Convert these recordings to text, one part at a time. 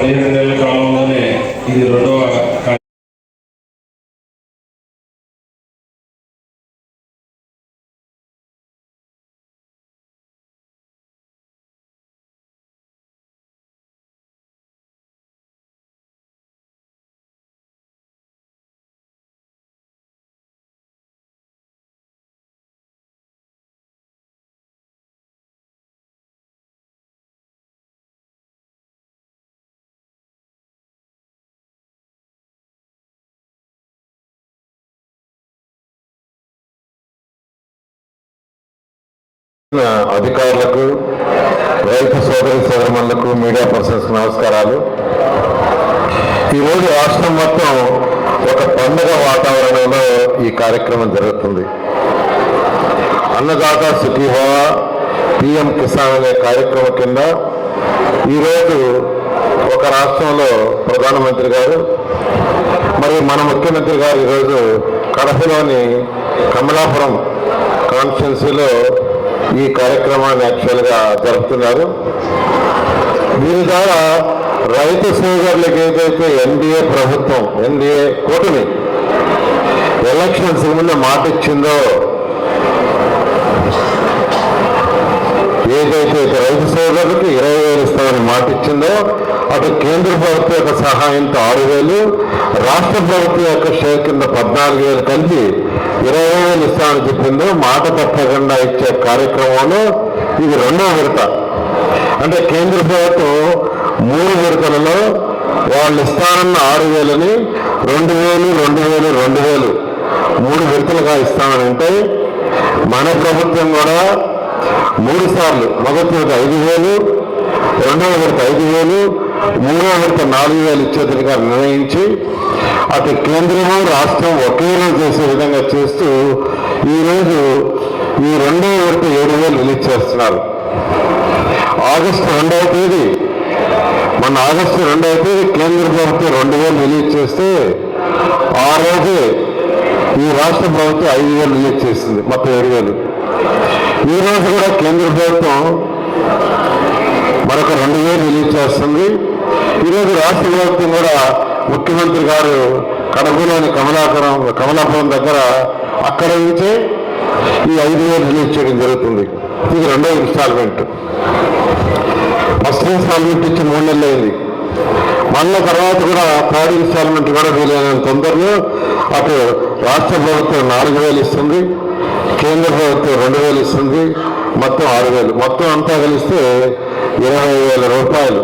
పదిహేను నెలల కాలంలోనే ఇది రెండో అధికారులకు రైతు సోదరి సోదరులకు మీడియా పర్సన్స్ నమస్కారాలు. ఈరోజు రాష్ట్రం మొత్తం ఒక పండుగ వాతావరణంలో ఈ కార్యక్రమం జరుగుతుంది. అన్నదాత సుఖీభవ పిఎం కిసాన్ అనే కార్యక్రమం కింద ఈరోజు ఒక రాష్ట్రంలో ప్రధానమంత్రి గారు మరి మన ముఖ్యమంత్రి గారు ఈరోజు కడపలోని కమలాపురం కాన్స్టిట్యున్సీలో ఈ కార్యక్రమాన్ని యాక్చువల్గా జరుపుతున్నారు. దీని ద్వారా రైతు సోదరులకు ఏదైతే ఎన్డీఏ ప్రభుత్వం ఎన్డీఏ కూటమి ఎలక్షన్స్ ముందు మాట ఇచ్చిందో ఏదైతే రైతు సోదరులకు ఇరవై వేలు ఇస్తామని మాట ఇచ్చిందో అటు కేంద్ర ప్రభుత్వం యొక్క సహాయంతో ఆరు వేలు రాష్ట్ర ప్రభుత్వం యొక్క షేర్ కింద పద్నాలుగు వేలు కలిపి ఇరవై వేలు ఇస్తామని చెప్పిందో మాట తప్పకుండా ఇచ్చే కార్యక్రమంలో ఇది రెండవ విడత. అంటే కేంద్ర ప్రభుత్వం మూడు విడతలలో వాళ్ళు ఇస్తానన్న ఆరు వేలని రెండు వేలు రెండు వేలు రెండు వేలు మూడు విడతలుగా ఇస్తామని అంటే మన ప్రభుత్వం కూడా మూడు సార్లు మొదటి విడత ఐదు వేలు రెండవ విడత ఐదు వేలు మూడవ విడత నాలుగు వేలు ఇచ్చేదిగా నిర్ణయించి అటు కేంద్రము రాష్ట్రం ఒకే రోజు చేసే విధంగా చేస్తూ ఈరోజు ఈ రెండో విడత ఏడు వేలు రిలీజ్ చేస్తున్నారు. ఆగస్టు రెండవ తేదీ మన ఆగస్టు రెండవ తేదీ కేంద్ర ప్రభుత్వం రెండు వేలు రిలీజ్ చేస్తే ఆ రోజే ఈ రాష్ట్ర ప్రభుత్వం ఐదు వేలు రిలీజ్ చేసింది మొత్తం ఏడు వేలు. ఈ రోజు కూడా కేంద్ర ప్రభుత్వం మరొక రెండు వేలు రిలీజ్ చేస్తుంది. ఈరోజు రాష్ట్ర ప్రభుత్వం కూడా ముఖ్యమంత్రి గారు కడపలోని కమలాపురం కమలాపురం దగ్గర అక్కడ నుంచే ఈ ఐదు వేలు రిలీజ్ చేయడం జరుగుతుంది. ఇది రెండో ఇన్స్టాల్మెంట్. ఫస్ట్ ఇన్స్టాల్మెంట్ ఇచ్చి మూడు నెలలు అయింది. మళ్ళీ తర్వాత కూడా థర్డ్ ఇన్స్టాల్మెంట్ కూడా వీలైన తొందరలో అటు రాష్ట్ర ప్రభుత్వం నాలుగు వేలు ఇస్తుంది కేంద్ర ప్రభుత్వం రెండు వేలు ఇస్తుంది మొత్తం ఆరు వేలు. మొత్తం అంతా కలిస్తే ఇరవై వేల రూపాయలు.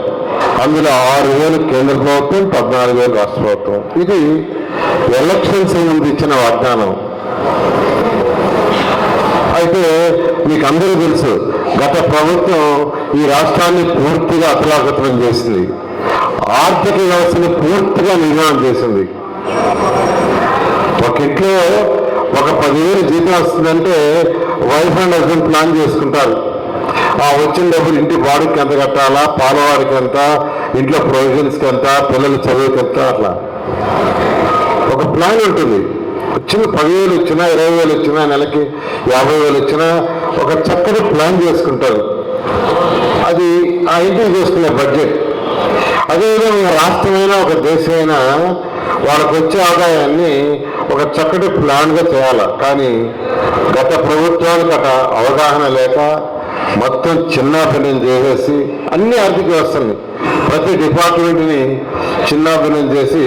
అందులో ఆరు వేలు కేంద్ర ప్రభుత్వం పద్నాలుగు వేలు రాష్ట్ర ప్రభుత్వం. ఇది ఎలక్షన్స్ ముందు ఇచ్చిన వాగ్దానం. అయితే మీకు అందరూ తెలుసు గత ప్రభుత్వం ఈ రాష్ట్రాన్ని పూర్తిగా అతలాకుతలం చేసింది. ఆర్థిక వ్యవస్థని పూర్తిగా నిర్మాణం చేసింది. ఒక ఇంట్లో ఒక పదివేలు జీతం వస్తుందంటే వైఫ్ అండ్ హస్బెండ్ ప్లాన్ చేసుకుంటారు. ఆ వచ్చిన డబ్బులు ఇంటి బాడుకి ఎంత కట్టాలా? పాలవాడికి ఎంత? ఇంట్లో ప్రొవిజన్స్కి ఎంత? పిల్లల చదువుకి ఎంత? అట్లా. ఒక ప్లాన్ ఉంటుంది. వచ్చిన పదివేలు వచ్చినా ఇరవై వేలు వచ్చినా నెలకి యాభై వేలు వచ్చినా ఒక చక్కటి ప్లాన్ చేసుకుంటారు. అది ఆ ఇంటికి చేసుకునే బడ్జెట్. అదేవిధంగా రాష్ట్రమైనా ఒక దేశమైనా వాళ్ళకు వచ్చే ఆదాయాన్ని ఒక చక్కటి ప్లాన్గా చేయాలి? కానీ గత ప్రభుత్వానికి అట అవగాహన లేక మొత్తం చిన్నాభిన్నం చేసేసి అన్ని ఆర్థిక వ్యవస్థల్ని ప్రతి డిపార్ట్మెంట్ని చిన్నాభిన్నం చేసి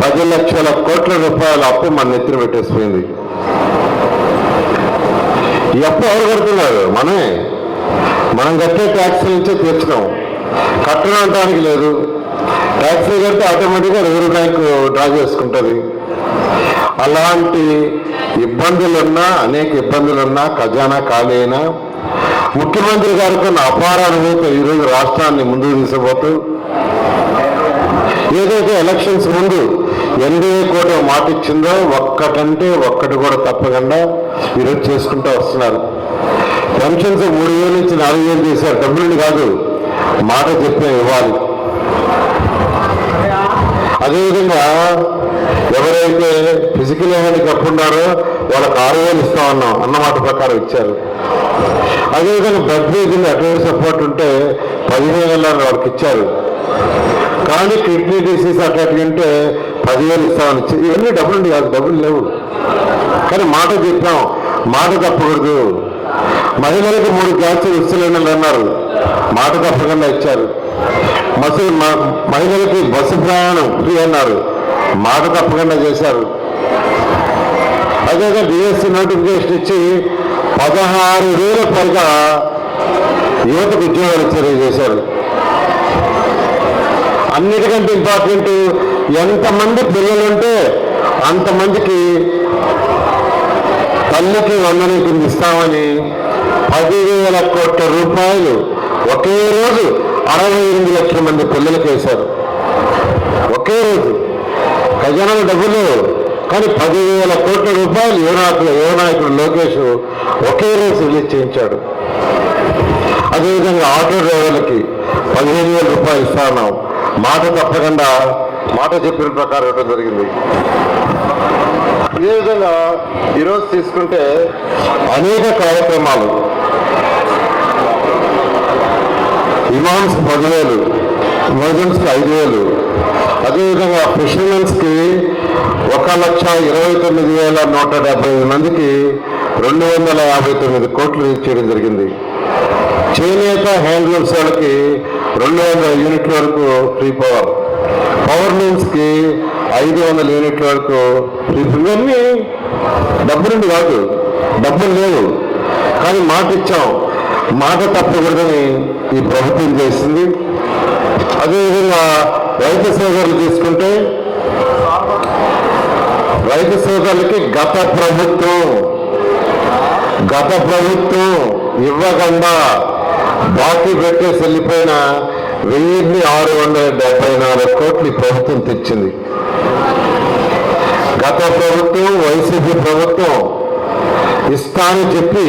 పది లక్షల కోట్ల రూపాయల అప్పు మన నెత్తిన పెట్టేసిపోయింది. ఈ అప్పు ఎవరు కడుతున్నారు? మనమే. మనం కట్టే ట్యాక్స్ నుంచే తీర్చడం కట్టడం అంటానికి లేదు. ట్యాక్స్ కడితే ఆటోమేటిక్గా రిజర్వ్ బ్యాంక్ డ్రా చేసుకుంటుంది. అలాంటి ఇబ్బందులున్నా అనేక ఇబ్బందులున్నా ఖజానా ఖాళీ అయినా ముఖ్యమంత్రి గారి కన్నా అపార అనుభూతి ఈరోజు రాష్ట్రాన్ని ముందుకు తీసుకుపోతూ ఏదైతే ఎలక్షన్స్ ముందు ఎన్డీఏ కూడా మాట ఇచ్చిందో ఒక్కటంటే ఒక్కటి కూడా తప్పకుండా ఈరోజు చేసుకుంటూ వస్తున్నారు. పెన్షన్స్ మూడు వేలు నుంచి నాలుగు వేలు చేశారు డబ్బులు కాదు మాట చెప్పే ఇవ్వాలి అదేవిధంగా ఎవరైతే ఫిజికల్ హ్యాండిక్యాప్ ఉన్నారో వాళ్ళకి ఆరు వేలు ఇస్తామన్నాం అన్నమాట ప్రకారం ఇచ్చారు. అదేవిధంగా బ్లడ్ కింద అటువంటి సపోర్ట్ ఉంటే పదిహేను వేల వాళ్ళకి ఇచ్చారు. కానీ కిడ్నీ డిసీజ్ అట్లాంటివి పదివేలు ఇస్తామని ఇచ్చి- ఇవన్నీ డబ్బులు కాదు డబ్బులు లేవు. కానీ మాట చెప్పాం మాట తప్పకూడదు. మహిళలకు మూడు గ్యాస్ సిలిండర్లు అన్నారు. మాట తప్పకుండా ఇచ్చారు. మసి మ- మహిళలకి బస్సు ప్రయాణం ఫ్రీ అన్నారు. మాట తప్పకుండా చేశారు. అదేవిధంగా డిఎస్సి నోటిఫికేషన్ ఇచ్చి పదహారు వేల పైగా యువతకు ఉద్యోగాలు చర్య చేశారు. అన్నిటికంటే ఇంపార్టెంట్ ఎంతమంది పిల్లలుంటే అంతమందికి తల్లికి వందనం కింద ఇస్తామని పదివేల కోట్ల రూపాయలు ఒకే రోజు అరవై ఎనిమిది లక్షల మంది పిల్లలకు వేశారు. ఒకే రోజు. ఖజానా డబ్బులు. కానీ పదివేల కోట్ల రూపాయలు యువనాయకుడు యువనాయకుడు లోకేష్ ఒకే రోజు రిలీజ్ చేయించాడు. అదేవిధంగా ఆటో డ్రైవర్లకి పదిహేను వేల రూపాయలు ఇస్తాను మాట తప్పకుండా మాట చెప్పిన ప్రకారం ఇవ్వడం జరిగింది. ఇదే విధంగా ఈరోజు తీసుకుంటే అనేక కార్యక్రమాలు. ఇమామ్స్ పదివేలు ఎమర్జెన్సీ ఐదు వేలు అదేవిధంగా ఫిషర్మెన్స్కి ఒక లక్ష ఇరవై తొమ్మిది వేల నూట డెబ్బై ఐదు మందికి రెండు వందల యాభై తొమ్మిది కోట్లు ఇచ్చేయడం జరిగింది. చేనేత హ్యాండ్లూమ్స్ వాళ్ళకి రెండు వందల యూనిట్ల వరకు ఫ్రీ పవర్. పవర్ లూమ్స్కి ఐదు వందల యూనిట్ల వరకు ఫ్రీ ఇవన్నీ డబ్బులుండి కాదు డబ్బులు లేవు. కానీ మాట ఇచ్చాం. మాట తప్పకూడదని ఈ ప్రభుత్వం చేసింది. అదేవిధంగా రైతు సోదరులు తీసుకుంటే రైతు సోదరులకి గత ప్రభుత్వం గత ప్రభుత్వం ఇవ్వకుండా బాకీ పెట్టేసి వెళ్ళిపోయిన వెయ్యిన్ని ఆరు వందల డెబ్బై నాలుగు కోట్లు ప్రభుత్వం తెచ్చింది. గత ప్రభుత్వం వైసీపీ ప్రభుత్వం ఇస్తానని చెప్పి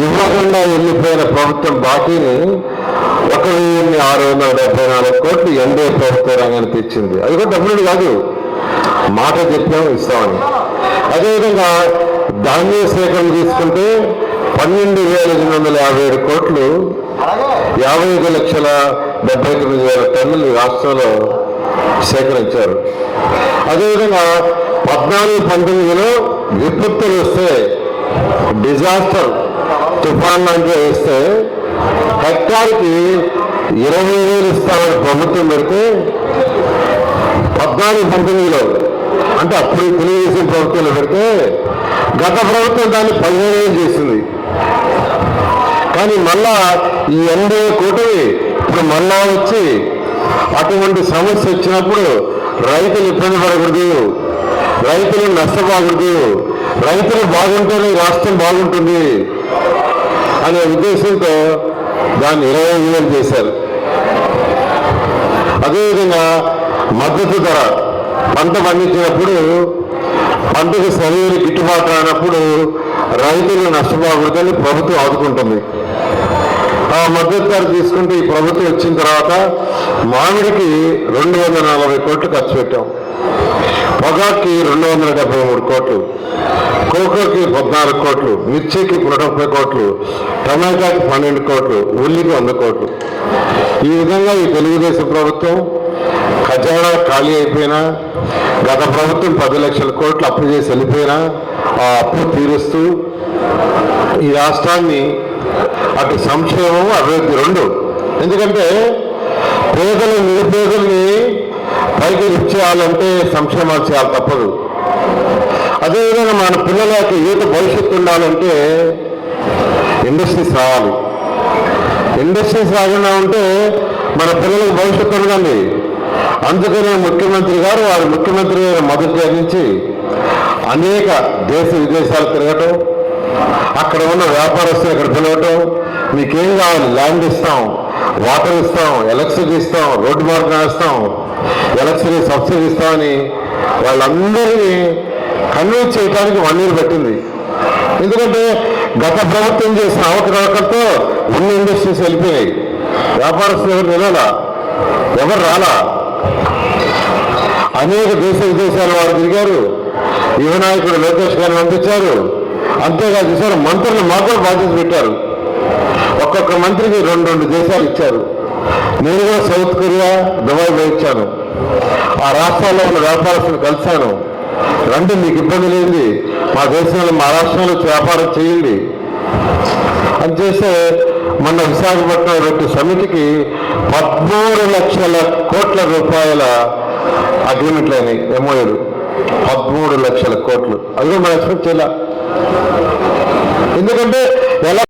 ఇవ్వకుండా వెళ్ళిపోయిన ప్రభుత్వం బాకీని ఒక వెయ్యి ఆరు వందల డెబ్బై నాలుగు కోట్లు ఎన్డీఏ ప్రభుత్వ రంగానికి తెచ్చింది అది కూడా డబ్బులు కాదు. మాట చెప్పాం ఇస్తామని. అదేవిధంగా ధాన్య సేకరణ తీసుకుంటే పన్నెండు వేల ఎనిమిది వందల యాభై ఏడు కోట్లు యాభై ఐదు లక్షల డెబ్బై తొమ్మిది వేల టన్నులు రాష్ట్రంలో సేకరించారు. అదేవిధంగా పద్నాలుగు పంతొమ్మిదిలో విపత్తులు వస్తే డిజాస్టర్ తుఫాన్ లాంటివి వేస్తే హెక్టార్కి ఇరవై వేలు ఇస్తామని ప్రభుత్వం పెడితే పద్నాలుగు పంపిణీలో అంటే అప్పుడు తెలుగుదేశం ప్రభుత్వంలో పెడితే గత ప్రభుత్వం దాన్ని పదిహేను వేలు చేసింది. కానీ మళ్ళా ఈ ఎనభై కూటమి ఇప్పుడు మళ్ళా వచ్చి అటువంటి సమస్య వచ్చినప్పుడు రైతులు ఇబ్బంది పడకూడదు. రైతులు నష్టపోకూడదు. రైతులు బాగుంటేనే రాష్ట్రం బాగుంటుంది. అనే ఉద్దేశంతో దాన్ని ఇరవై వేలు చేశారు. అదేవిధంగా మద్దతు ధర పంట పండించినప్పుడు పంటకు సరైన గిట్టుబాటు రానప్పుడు రైతులు నష్టపోకూడదని ప్రభుత్వం ఆదుకుంటుంది. ఆ మద్దతు ధర తీసుకుంటే ఈ ప్రభుత్వం వచ్చిన తర్వాత మామిడికి రెండు వందల నలభై కోట్లు ఖర్చు పెట్టాం. పొగాకి రెండు వందల డెబ్బై మూడు కోట్లు కోకోకి పద్నాలుగు కోట్లు మిర్చికి నూట ముప్పై కోట్లు టమాటాకి పన్నెండు కోట్లు ఉల్లికి వంద కోట్లు. ఈ విధంగా ఈ తెలుగుదేశం ప్రభుత్వం ఖజానా ఖాళీ అయిపోయినా గత ప్రభుత్వం పది లక్షల కోట్లు అప్పు చేసి వెళ్ళిపోయినా ఆ అప్పు తీరుస్తూ ఈ రాష్ట్రాన్ని అటు సంక్షేమం అభివృద్ధి రెండు. ఎందుకంటే పేదలు నిరుపేదల్ని పైకి లిఫ్ట్ చేయాలంటే సంక్షేమాలు చేయాలి తప్పదు. అదేవిధంగా మన పిల్లల యొక్క యువత భవిష్యత్తు ఉండాలంటే ఇండస్ట్రీస్ రావాలి. ఇండస్ట్రీస్ రాకుండా ఉంటే మన పిల్లలకు భవిష్యత్తు ఉండదండి. అందుకనే ముఖ్యమంత్రి గారు వారి ముఖ్యమంత్రి గారు మద్దతు అందించి అనేక దేశ విదేశాలు తిరగటం అక్కడ ఉన్న వ్యాపారస్తులు ఇక్కడ పిలవటం మీకేం కావాలి? ల్యాండ్ ఇస్తాం వాటర్ ఇస్తాం ఎలక్ట్రిసిటీ ఇస్తాం రోడ్డు మార్గం వేస్తాం ఎలక్షన్ సబ్సిడీ ఇస్తామని వాళ్ళందరినీ కన్విన్స్ చేయడానికి వన్ ఇయర్ పెట్టింది. ఎందుకంటే గత ప్రభుత్వం చేసిన అవకతవకలతో ఎన్ని ఇండస్ట్రీస్ వెళ్ళిపోయినాయి. వ్యాపారస్తులు ఎవరు నిలవాలా? ఎవరు రాలా? అనేక దేశ విదేశాల వారు తిరిగారు. యువ నాయకుడు లోకేష్ గారిని పంపించారు. అంతేకాదు సార్ మంత్రులు మాకు బాధ్యత పెట్టారు. ఒక్కొక్క మంత్రికి రెండు రెండు దేశాలు ఇచ్చారు. నేను కూడా సౌత్ కొరియా దుబాయ్ వేయించాను ఆ రాష్ట్రాల్లో ఉన్న వ్యాపారస్తులు కలిశాను. రండి మీకు ఇబ్బంది లేనిది మా దేశంలో మా రాష్ట్రంలో వ్యాపారం చేయండి. అని చేస్తే మొన్న విశాఖపట్నం రెండు సమితికి పద్మూడు లక్షల కోట్ల రూపాయల అగ్రిమెంట్లు అయినాయి ఎంఓయూలు పదమూడు లక్షల కోట్లు. అది కూడా మనం ఎక్స్పెక్ట్ చేయాల? ఎందుకంటే ఎలా